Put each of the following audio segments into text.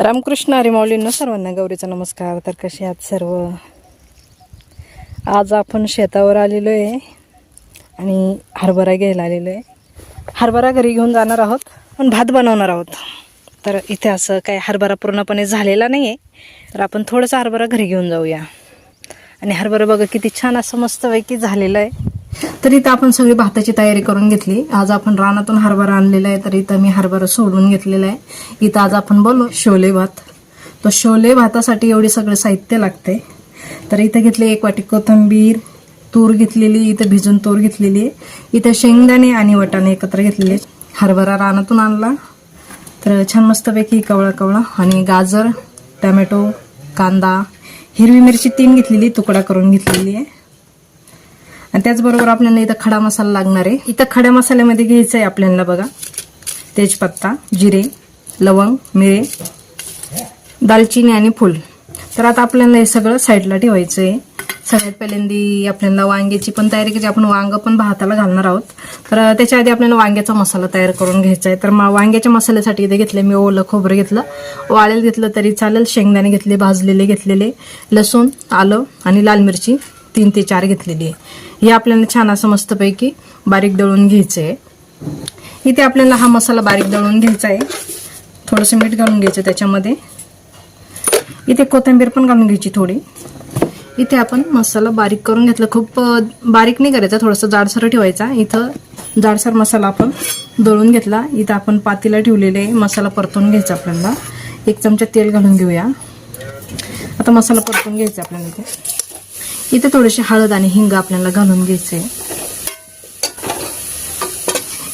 रामकृष्ण हरिमाऊलींना सर्वांना गौरीचा नमस्कार. तर कसे आहात सर्व? आज आपण शेतावर आलेलो आहे आणि हरभरा घ्यायला आलेलो आहे. हरभरा घरी घेऊन जाणार आहोत पण भात बनवणार आहोत. तर इथे असं काही हरभरा पूर्णपणे झालेला नाही आहे तर आपण थोडंसं हरभरा घरी घेऊन जाऊया. आणि हरभरा बघा किती छान असं मस्तपैकी झालेलं आहे. तर इथं आपण सगळी भाताची तयारी करून घेतली. आज आपण रानातून हरभरा आणलेला आहे तर इथं मी हरभरा सोडून घेतलेला आहे. इथं आज आपण बोलू शोले भात. तो शोले भातासाठी एवढे सगळं साहित्य लागते तर इथं घेतले एक वाटी कोथिंबीर तूर घेतलेली इथं भिजून तूर घेतलेली आहे. इथं शेंगदाणे आणि वटाणे एकत्र घेतलेले हरभरा रानातून आणला. तर छान मस्तपैकी कवळा कवळा आणि गाजर टमॅटो कांदा हिरवी मिरची तीन घेतलेली तुकडा करून घेतलेली आहे. आणि त्याचबरोबर आपल्याला इथं खडा मसाला लागणार आहे. इथं खड्या मसाल्यामध्ये घ्यायचं आहे आपल्याला बघा. तेजपत्ता जिरे लवंग मिरे दालचिनी आणि फूल. तर आता आपल्याला हे सगळं साईडला ठेवायचं आहे सगळ्यात पहिल्यांदी आपल्याला वांग्याची पण तयारी करायची. आपण वांगं पण भाताला घालणार आहोत. तर त्याच्या आधी आपल्याला वांग्याचा मसाला तयार करून घ्यायचा आहे तर मग वांग्याच्या मसाल्यासाठी इथे घेतलं मी ओलं खोबरं घेतलं. वाळेल घेतलं तरी चालेल. शेंगदाणे घेतले भाजलेले घेतलेले. लसूण आलं आणि लाल मिरची. तीन ते चार घेतलेली आहे. हे आपल्याला छान असं मस्तपैकी बारीक दळून घ्यायचं आहे इथे आपल्याला हा मसाला बारीक दळून घ्यायचा आहे. थोडंसं मीठ घालून घ्यायचं त्याच्यामध्ये. इथे कोथिंबीर पण घालून घ्यायची थोडी. इथे आपण मसाला बारीक करून घेतला. खूप बारीक नाही करायचा थोडंसं जाडसर ठेवायचा. इथं जाडसर मसाला आपण दळून घेतला. इथं आपण पातीला ठेवलेले मसाला परतून घ्यायचा आपल्याला. एक चमचा तेल घालून घेऊया. आता मसाला परतून घ्यायचा आपल्याला इथे. इथे थोडेसे हळद आणि हिंग आपल्याला घालून घ्यायचे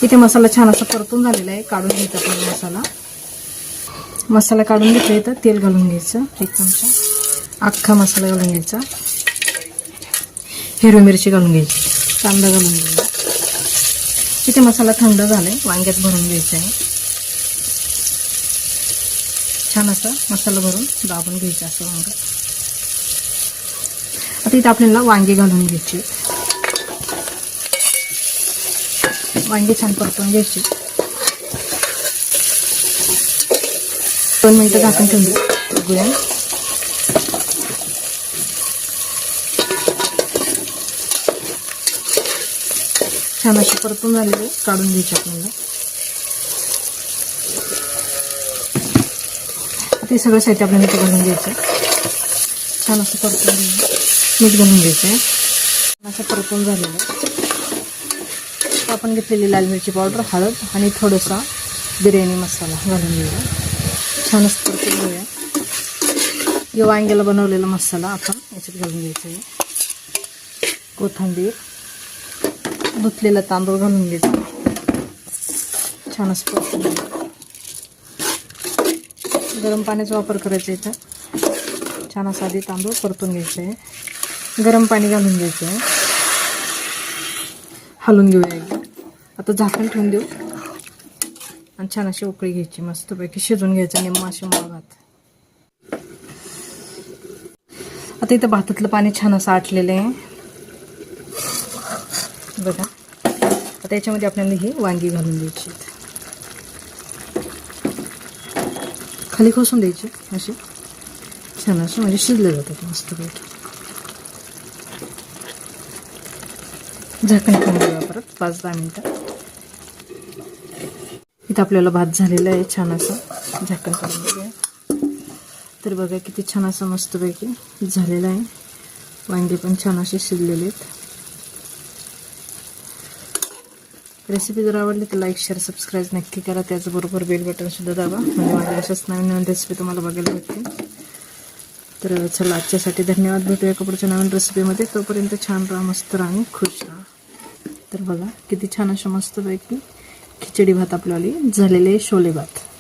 इथे मसाला छान असा परतून झालेला आहे काढून घ्यायचा आपल्याला मसाला. मसाला काढून घेतला इथं तेल घालून घ्यायचं एक चमचा. अख्खा मसाला घालून घ्यायचा. हिरवी मिरची घालून घ्यायची कांदा घालून घ्यायचा. इथे मसाला थंड झालाय वांग्यात भरून घ्यायचं आहे. छान असा मसाला भरून दाबून घ्यायचा असं वांग. आता आपल्याला वांगे घालून घ्यायचे. वांगे छान परतून घ्यायची. दोन मिनिटं झाकून ठेवली उघड्या छान अशी परतून झालेली काढून घ्यायची आपल्याला. ते सगळं साहित्य आपल्याला इथे घालून घ्यायचं छान असं परतून घ्यायचं मीठ घालून घ्यायचं आहे. असं परतून झालेलं आहे. आपण घेतलेली लाल मिरची पावडर हळद आणि थोडासा बिर्याणी मसाला घालून घेऊया. छानच परतून घेऊया. जो वांग्याला बनवलेला मसाला आपण याच्यात घालून घ्यायचा आहे. कोथंबीर धुतलेला तांदूळ घालून घ्यायचा. छानच परतून गरम पाण्याचा वापर करायचा इथं. छान असा आधी तांदूळ परतून घ्यायचं आहे. गरम पाणी घालून घ्यायचं आहे. हलवून घेऊया एकदा. आता झाकण ठेवून देऊ. आणि छान अशी उकळी घ्यायची मस्तपैकी शिजून घ्यायचं निम्मा अशी भात. आता इथं भातातलं पाणी छान असं आटलेलं आहे. बघा. आता याच्यामध्ये आपल्याला ही वांगी घालून द्यायची खाली खोसून द्यायची अशी. छान अशी म्हणजे शिजले जातात मस्तपैकी. झाकण ठेवून देऊया परत पाच दहा मिनटं. इथं आपल्याला भात झालेला आहे छान असं झाकण करून देऊया तर बघा किती छान असं मस्तपैकी झालेलं आहे. वांगे पण छान असे शिजलेले आहेत. रेसिपी जर आवडली तर लाईक शेअर सबस्क्राईब नक्की करा. त्याचबरोबर बेल बटनसुद्धा दाबा. म्हणजे माझ्या अशाच नवीन नवीन रेसिपी तुम्हाला बघायला भेटतील. तर चला आजच्यासाठी धन्यवाद. भेटूया कपडच्या नवीन रेसिपीमध्ये तोपर्यंत छान राहा मस्त राहा आणि खुश राहा. तर बघा किती छान अशा मस्तपैकी खिचडी भात आपल्यावाली झालेले शोले भात.